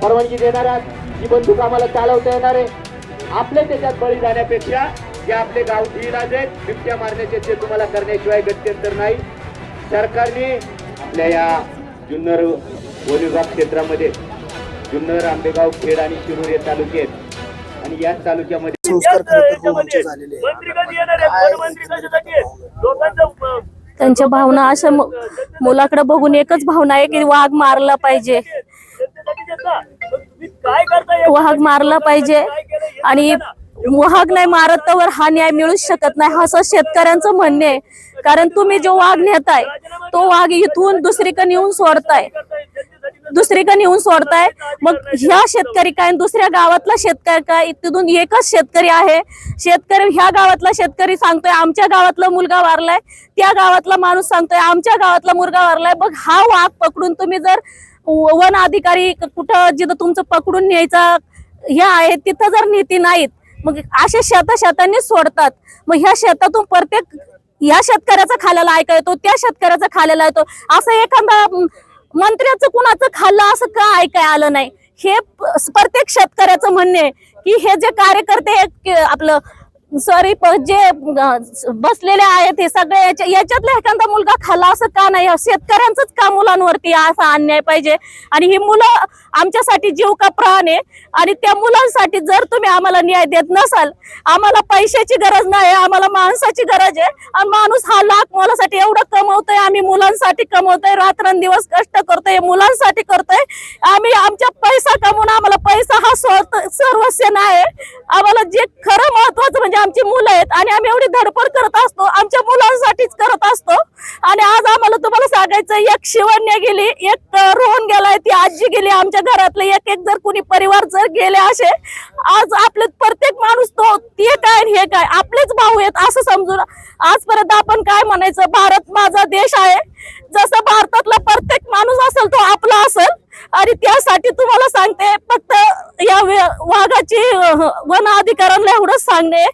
परवानगी देणाऱ्या जी बंदूक आम्हाला चालवता येणार आहे आपले त्याच्यात बळी जाण्यापेक्षा जे आपले गावठी इलाज आहेत बिबट्या मारण्याचे ते तुम्हाला करण्याशिवाय गत्यंतर नाही. सरकारने आपल्या या जुन्नर वन विभाग क्षेत्रामध्ये जुन्नर आंबेगाव खेड आणि शिरूर या तालुक्यात आणि याच तालुक्यामध्ये संस्कार खरं तर रोमांच झालेले त्यांच्या भावना अशा मु- मुलाकडे बघून एकच भावना आहे की वाघ मारला पाहिजे. वाघ मारला पाहिजे आणि वाघ नाही मारत तर हा न्याय मिळूच शकत नाही असं शेतकऱ्यांचं म्हणणे आहे. कारण तुम्ही जो वाघ नेताय तो वाघ इथून दुसरीकडे नेऊन सोडताय. दुसरीकडे नेऊन सोडताय. मग ह्या शेतकरी काय? दुसऱ्या गावातला शेतकरी काय? तिथून एकच शेतकरी आहे. शेतकरी ह्या गावातला शेतकरी सांगतोय आमच्या गावातला मुलगा वारलाय. त्या गावातला माणूस सांगतोय आमच्या गावातला मुलगा वारलाय. मग हा वाघ पकडून तुम्ही जर वन अधिकारी कुठं जिथं तुमचं पकडून न्यायचा हे आहे तिथं जर नीती नाहीत मग असे शेता शेतांनी सोडतात. मग ह्या शेतातून प्रत्येक या शेतकऱ्याचा खाल्याला ऐका येतो त्या शेतकऱ्याचा खाल्याला येतो असं एखादा मंत्र्याचं कुणाचं खाल्लं असं का ऐकाय आलं नाही? हे प्रत्येक शेतकऱ्याचं म्हणणे की हे जे कार्यकर्ते आपलं सॉरी जे बसलेले आहेत हे सगळे याच्या- याच्यातला एखादा मुलगा खाला असं का नाही? शेतकऱ्यांचंच का मुलांवरती असा अन्याय पाहिजे? आणि ही मुलं आमच्यासाठी जीव का प्राण आहे? आणि त्या मुलांसाठी जर तुम्ही आम्हाला न्याय देत नसाल आम्हाला पैशाची गरज नाही आम्हाला माणसाची गरज आहे आणि माणूस हा लाख मुलासाठी एवढं कमवतोय आम्ही मुलांसाठी कमवतोय रात्रंदिवस कष्ट करतोय मुलांसाठी करतोय आम्ही आमच्या पैसा कमवून आम्हाला पैसा हा सर्वस्व नाही आम्हाला जे खरं आमची मुलं आहेत आणि आम्ही एवढी धडपड करत असतो आमच्या मुलांसाठीच करत असतो. आणि आज आम्हाला तुम्हाला सांगायचं एक शिवण्य गेली एक रोहन गेलाय ती आजी गेली आमच्या घरातले एक एक जर कुणी परिवार जर गेले असे आज आपले प्रत्येक माणूस तो ते काय हे काय आपलेच भाऊ आहेत असं समजून आजपर्यंत आपण काय म्हणायचं भारत माझा देश आहे. जसं भारतातला प्रत्येक माणूस असेल तो आपला असेल. आणि त्यासाठी तुम्हाला सांगते फक्त या वाघाची वन अधिकाऱ्यांना एवढंच सांगणे.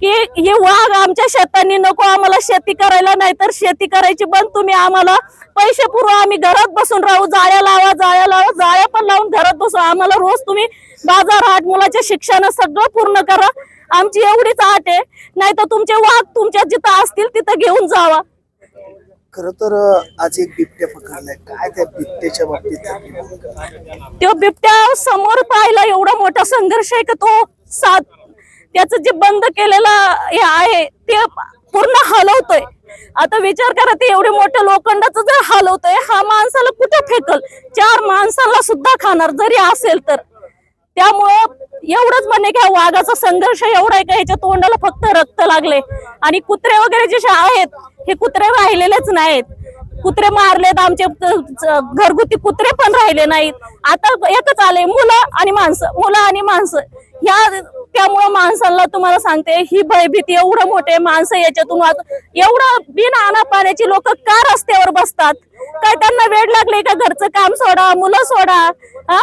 की हे वाघ आमच्या शेतांनी नको आम्हाला शेती करायला नाही तर शेती करायची बंद तुम्ही आम्हाला. पैसे पुरवा आम्ही घरात बसून राहू जाळ्या लावा जाळ्या लावा जाळ्या पण लावून घरात बसू. आम्हाला रोज तुम्ही बाजार हाट मुलाचे शिक्षण सगळं पूर्ण करा. आमची एवढीच आट आहे. नाही तर तुमचे वाघ तुमच्या जिथं असतील तिथं घेऊन जावा. खरं तर आज एक बिबट्या पकडलाय. काय त्या बिबट्याच्या बाबतीत आपली भूमिका आहे? तो बिबट्या समोर पाहिला एवढा मोठा संघर्ष आहे का तो? सात त्याचं जे बंद केलेलं हे आहे ते पूर्ण हलवतोय. आता विचार करा ते एवढे मोठे लोखंडाचं जर हलवतोय हा माणसाला कुठे फेकल? चार माणसाला सुद्धा खाणार जरी असेल तर. त्यामुळं एवढंच म्हणणे की हा वाघाचा संघर्ष एवढा आहे का ह्याच्या तोंडाला फक्त रक्त लागले आणि कुत्रे वगैरे जे आहेत हे कुत्रे राहिलेलेच नाहीत. कुत्रे मारलेत आमचे घरगुती कुत्रे पण राहिले नाहीत. आता एकच आले मुलं आणि माणसं मुलं आणि माणसं. ह्या त्यामुळं माणसाला तुम्हाला सांगते ही भयभीती एवढं मोठे माणसं याच्यातून वाच एवढं बिन आणा पाण्याची लोक का रस्त्यावर बसतात? काय त्यांना वेळ लागले का घरचं काम सोडा मुलं सोडा? हा?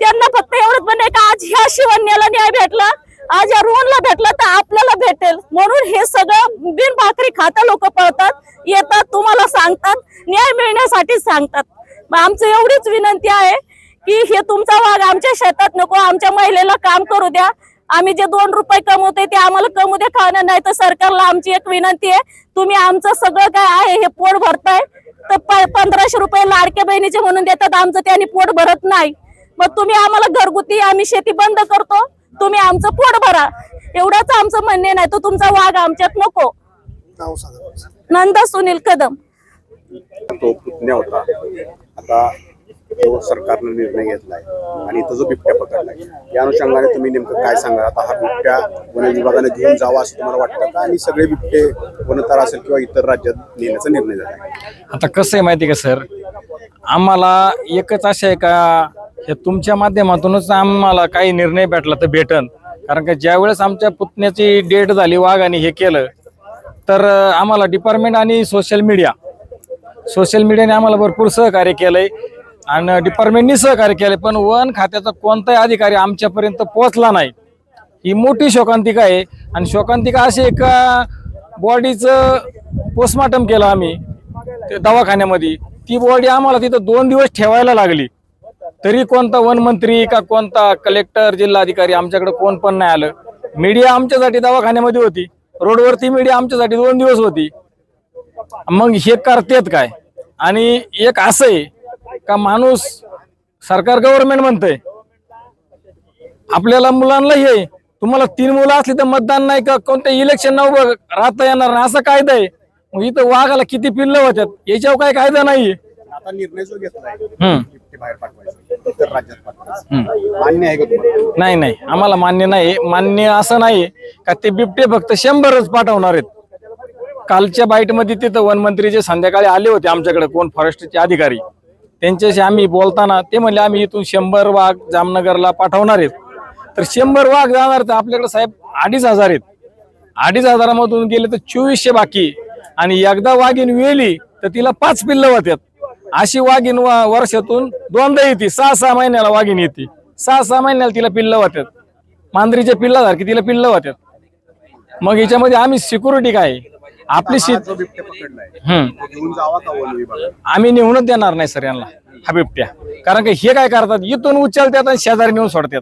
त्यांना फक्त एवढंच म्हणणे का आज ह्या शिवण्याला न्याय भेटला आज या रोहनला भेटला तर आपल्याला भेटेल. म्हणून हे सगळं बिन भाकरी खाता लोक पळतात येतात तुम्हाला सांगतात न्याय मिळण्यासाठी सांगतात. मग आमचं एवढीच विनंती आहे की हे तुमचा वाघ आमच्या शेतात नको आमच्या महिलेला काम करू द्या. आम्ही जे दोन रुपये कमवतोय ते आम्हाला कमू द्या खाणं नाही? तर सरकारला आमची एक विनंती आहे तुम्ही आमचं सगळं काय आहे हे पोट भरताय. तर पंधराशे रुपये लाडक्या बहिणीचे म्हणून देतात आमचं त्यांनी पोट भरत नाही. मग तुम्ही आम्हाला घरगुती आम्ही शेती बंद करतो तुम्ही आमचं पोट भरा. एवढंच आमचं म्हणणे नाही तो तुमचा वाघ आमच्यात नको. नंदा सुनील कदम. तो पुतण्या होता आता तो सरकारनं निर्णय घेतलाय आणि इथं जो बिबट्या पकडलाय या अनुषंगाने तुम्ही नेमकं काय सांगा आता हा बिबट्या वन विभागाने घेऊन जावा असं तुम्हाला वाटतं का? आणि सगळे बिबटे वनतार असेल किंवा इतर राज्यात नेण्याचा निर्णय झाला. आता कसं आहे माहिती आहे का सर? आम्हाला एकच असं आहे का हे तुमच्या माध्यमातूनच आम्हाला काही निर्णय भेटला तर भेटन. कारण का ज्यावेळेस आमच्या पुतण्याची डेट झाली वाघ आणि हे केलं तर आम्हाला डिपार्टमेंट आणि सोशल मीडिया सोशल मीडियाने आम्हाला भरपूर सहकार्य केलंय. आणि डिपार्टमेंटनी सहकार्य केलंय पण वन खात्याचा कोणताही अधिकारी आमच्यापर्यंत पोहोचला नाही. ही मोठी शोकांतिका आहे. आणि शोकांतिका अशी एका बॉडीचं पोस्टमार्टम केलं आम्ही दवाखान्यामध्ये. ती बॉडी आम्हाला तिथं दोन दिवस ठेवायला लागली. तरी कोणता वनमंत्री का कोणता कलेक्टर जिल्हाधिकारी आमच्याकडे कोण पण नाही आलं. मीडिया आमच्यासाठी दवाखान्यामध्ये होती. रोडवरती मीडिया आमच्यासाठी दोन दिवस होती. मग हे करतेत काय? आणि एक असं आहे का माणूस सरकार गव्हर्नमेंट म्हणतंय. आपल्याला मुलांना हे तुम्हाला तीन मुलं असली तर मतदान नाही का कोणत्या इलेक्शन उभं राहता येणार नाही. असं कायदा आहे. मग इथं वाघाला किती पिल्लं होत्यात? याच्यावर काय कायदा नाही आता निर्णय जो घेतलाय हम्म. बिबटे बाहेर पाठवायचा. इतर राज्यात पाठवायचं. मान्य आहे का तुम्हाला? नाही नाही. आम्हाला मान्य नाही मान्य असं नाही का ते बिबटे फक्त शंभरच पाठवणार आहेत. कालच्या बाईटमध्ये तिथं वनमंत्री जे संध्याकाळी आले होते आमच्याकडे कोण फॉरेस्टचे अधिकारी त्यांच्याशी आम्ही बोलताना ते म्हणले आम्ही इथून शंभर वाघ जामनगरला पाठवणार आहेत. तर शंभर वाघ जाणार तर आपल्याकडे साहेब अडीच हजार आहेत. अडीच हजारामधून गेले तर चोवीसशे बाकी. आणि एकदा वाघीण वेली तर तिला पाच पिल्लं होत्यात अशी वाघीण वा- वर्षातून दोनदा येते सहा सहा महिन्याला वाघीण येते. सहा सहा महिन्याला तिला पिल्लं होत्यात मांजरीच्या पिल्लासारखी तिला पिल्लं होत्यात मग याच्यामध्ये आम्ही सिक्युरिटी काय आपली शेत जो बिबट्या पकडलाय. हम्म. तो घेऊन जावा का वन विभागात आम्ही नेऊनच देणार नाही सर यांना. हा बिबट्या. कारण की हे काय करतात? इथून उचलतात आणि शेजारी नेऊन सोडतात.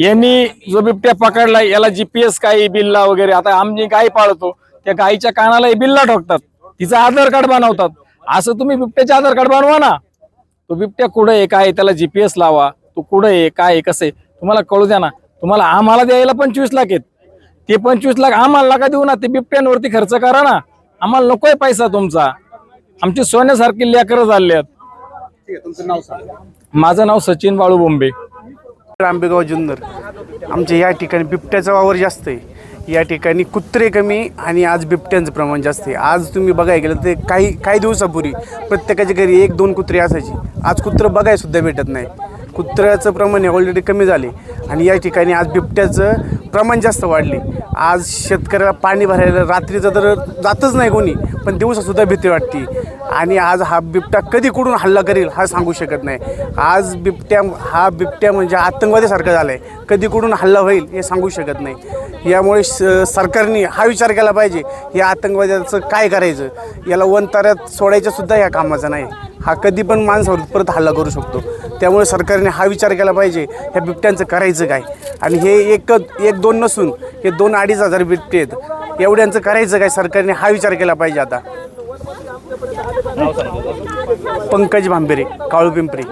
यांनी जो बिबट्या पकडलाय याला जीपीएस काय बिल्ला वगैरे आता आम्ही गाय पाळतो त्या गायीच्या कानाला हे बिल्ला ठोकतात. तिचं आधार कार्ड बनवतात. असं तुम्ही बिबट्याचे आधार कार्ड बनवा ना. तो बिबट्या कुठं आहे काय आहे, त्याला जीपीएस लावा. तो कुठं आहे काय आहे कसं आहे तुम्हाला कळू द्या ना. तुम्हाला आम्हाला द्यायला पंचवीस लाख आहेत. ते पंचवीस लाख आम्हाला नका देऊ ना ते बिबट्यांवरती खर्च करा ना. आम्हाला नकोय पैसा तुमचा. आमची सोन्यासारखी लेकरं झाली आहेत ठीक आहे तुमचं नाव सांगा. माझं नाव सचिन बाळू बोंबे. आंबेगाव जुन्नर. आमच्या या ठिकाणी बिबट्याचा वावर जास्त आहे. या ठिकाणी कुत्रे कमी आणि आज बिबट्यांचं प्रमाण जास्त आहे. आज तुम्ही बघायला गेलं तर काही काही दिवसापूर्वी प्रत्येकाच्या घरी एक दोन कुत्रे असायची. आज कुत्रं बघायला सुद्धा भेटत नाही कुत्र्याचं प्रमाण ऑलरेडी कमी झाले. आणि या ठिकाणी आज बिबट्याचं प्रमाण जास्त वाढले. आज शेतकऱ्याला पाणी भरायला रात्रीचं तर जातच नाही कोणी पण दिवसासुद्धा भीती वाटते. आणि आज हा बिबट्या कधी कुठून हल्ला करेल हा सांगू शकत नाही. आज बिबट्या हा बिबट्या म्हणजे आतंकवादीसारखा झाला आहे कधी कुठून हल्ला होईल हे सांगू शकत नाही. यामुळे स सरकारने हा विचार केला पाहिजे या आतंकवाद्याचं काय करायचं? याला वन ताऱ्यात सोडायचं सुद्धा या कामाचा नाही. हा कधी पण माणसावर परत हल्ला करू शकतो. त्यामुळे सरकारने हा विचार केला पाहिजे ह्या बिबट्यांचं करायचं काय? आणि हे एक एक दोन नसून हे दोन अडीच हजार बिबटे आहेत. एवढ्यांचं करायचं काय? सरकारने हा विचार केला पाहिजे आता. पंकज भांबेरे काळू पिंपरी.